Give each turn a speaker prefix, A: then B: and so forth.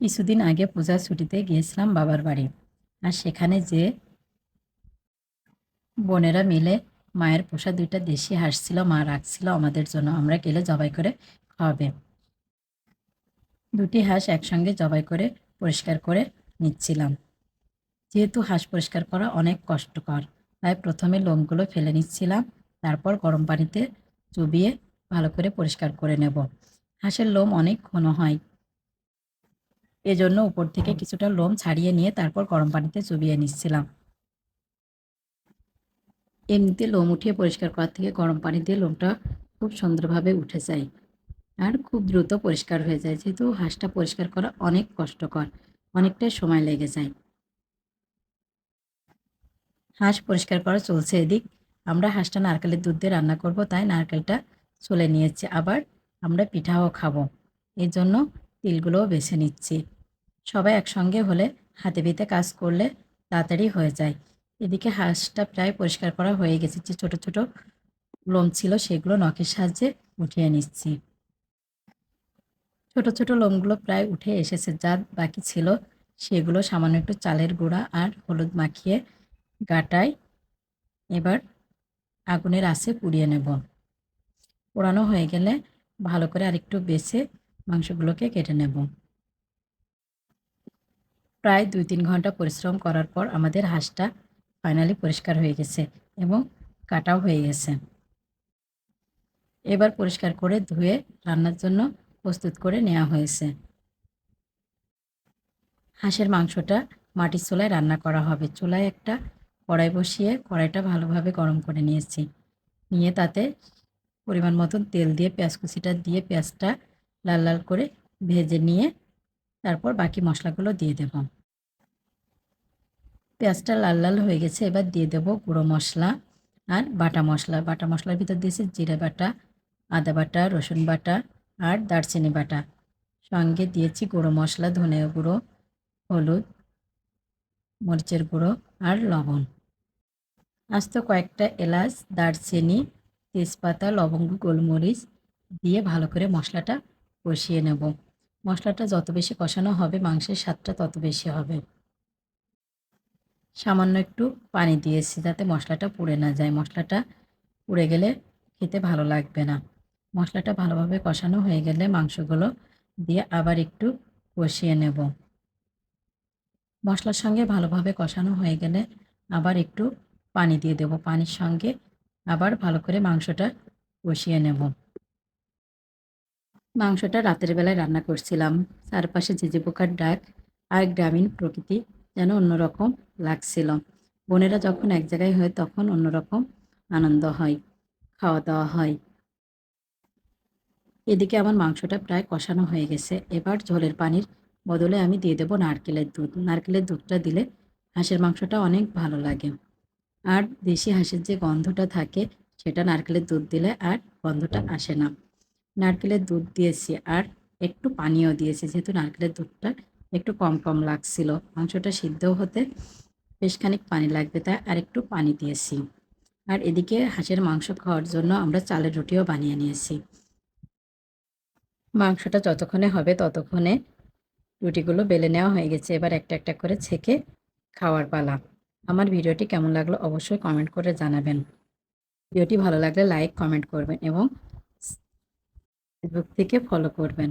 A: কিছুদিন আগে পূজার ছুটিতে গিয়েছিলাম বাবার বাড়ি। আর সেখানে যে বোনেরা মিলে মায়ের পোষা দুইটা দেশি হাঁস ছিল, মা রাখছিল আমাদের জন্য। আমরা গেলে জবাই করে খাওয়াবে। দুটি হাঁস একসঙ্গে জবাই করে পরিষ্কার করে নিচ্ছিলাম। যেহেতু হাঁস পরিষ্কার করা অনেক কষ্টকর, তাই প্রথমে লোমগুলো ফেলে নিচ্ছিলাম, তারপর গরম পানিতে চুবিয়ে ভালো করে পরিষ্কার করে নেব। হাঁসের লোম অনেক ঘন হয় এজন্য উপর থেকে কিছুটা লোম ছাড়িয়ে নিয়ে তারপর গরম পানিতে চুবিয়ে নিচ্ছিলাম। এমনিতে লোম উঠিয়ে পরিষ্কার করার থেকে গরম পানি দিয়ে লোমটা খুব সুন্দরভাবে উঠে যায় আর খুব দ্রুত পরিষ্কার হয়ে যায়, যেহেতু হাঁসটা পরিষ্কার করা অনেক কষ্টকর, অনেকটাই সময় লেগে যায়। হাঁস পরিষ্কার করা চলছে এদিক। আমরা হাঁসটা নারকেলের দুধ দিয়ে রান্না করব, তাই নারকেলটা চলে নিয়েছি। আবার আমরা পিঠাও খাব, এর জন্য তিলগুলোও বেছে নিচ্ছি। সবাই একসঙ্গে হলে হাতে পিতে কাজ করলে তাড়াতাড়ি হয়ে যায়। এদিকে হাঁসটা প্রায় পরিষ্কার করা হয়ে গেছে যে ছোটো ছোটো লোম ছিল সেগুলো নখের সাহায্যে উঠিয়ে নিচ্ছি। ছোট ছোট লোমগুলো প্রায় উঠে এসেছে যা বাকি ছিল সেগুলো সামান্য একটু চালের গুঁড়া আর হলুদ মাখিয়ে গাটায় এবার আগুনের আঁচে পুড়িয়ে নেব। পোড়ানো হয়ে গেলে ভালো করে আরেকটু বেছে মাংসগুলোকে কেটে নেব। প্রায় দুই তিন ঘণ্টা পরিশ্রম করার পর আমাদের হাঁসটা ফাইনালি পরিষ্কার হয়ে গেছে এবং কাটাও হয়ে গেছে। এবার পরিষ্কার করে ধুয়ে রান্নার জন্য প্রস্তুত করে নেওয়া হয়েছে। হাঁসের মাংসটা মাটির চুলায় রান্না করা হবে। চুলায় একটা কড়াই বসিয়ে কড়াইটা ভালোভাবে গরম করে নিয়েছি। নিয়ে তাতে পরিমাণ মতন তেল দিয়ে, পেঁয়াজ কুচিটা দিয়ে, পেঁয়াজটা লাল লাল করে ভেজে নিয়ে তারপর বাকি মশলাগুলো দিয়ে দেব। পেঁয়াজটা লাল লাল হয়ে গেছে, এবার দিয়ে দেব গুঁড়ো মশলা আর বাটা মশলা। বাটা মশলার ভিতর দিয়েছি জিরে বাটা, আদা বাটা, রসুন বাটা আর দারচিনি বাটা। সঙ্গে দিয়েছি গুঁড়ো মশলা ধনে গুঁড়ো, হলুদ, মরিচের গুঁড়ো আর লবণ। আস্ত কয়েকটা এলাচ, দারচিনি, তেজপাতা, লবঙ্গ, গোলমরিচ দিয়ে ভালো করে মশলাটা কষিয়ে নেব। মশলাটা যত বেশি কষানো হবে, মাংসের স্বাদটা তত বেশি হবে। সামান্য একটু পানি দিয়েছি যাতে মশলাটা পুড়ে না যায়। মশলাটা পুড়ে গেলে খেতে ভালো লাগবে না। মশলাটা ভালোভাবে কষানো হয়ে গেলে মাংসগুলো দিয়ে আবার একটু কষিয়ে নেব। মশলার সঙ্গে ভালোভাবে কষানো হয়ে গেলে আবার একটু পানি দিয়ে দেব। পানির সঙ্গে আবার ভালো করে মাংসটা কষিয়ে নেব। মাংসটা রাতের বেলায় রান্না করছিলাম। চারপাশে ঝিঝি পোকার ডাক আর গ্রামীণ প্রকৃতি যেন অন্যরকম লাগছিল। বোনেরা যখন এক জায়গায় হয়, তখন অন্যরকম আনন্দ হয় খাওয়া দাওয়া হয়। এদিকে আমার মাংসটা প্রায় কষানো হয়ে গেছে। এবার ঝোলের পানির বদলে আমি দিয়ে দেবো নারকেলের দুধ। নারকেলের দুধটা দিলে হাঁসের মাংসটা অনেক ভালো লাগে। আর দেশি হাঁসের যে গন্ধটা থাকে, সেটা নারকেলের দুধ দিলে আর গন্ধটা আসে না। নারকেলের দুধ দিয়েছি আর একটু পানিও দিয়েছি, যেহেতু নারকেলের দুধটা একটু কম কম লাগছিল। মাংসটা সিদ্ধ হতে বেশ খানিক পানি লাগবে তাই আর একটু পানি দিয়েছি। আর এদিকে হাঁসের মাংস খাওয়ার জন্য আমরা চালের রুটিও বানিয়ে নিয়েছি। মাংসটা যতক্ষণে হবে ততক্ষণে রুটিগুলো বেলে নেওয়া হয়ে গেছে। এবার একটা একটা করে ছেঁকে খাওয়ার পালা। আমার ভিডিওটি কেমন লাগল অবশ্যই কমেন্ট করে জানাবেন। ভিডিওটি ভালো লাগলে লাইক, কমেন্ট করবেন এবং ফেসবুক থেকে ফলো করবেন।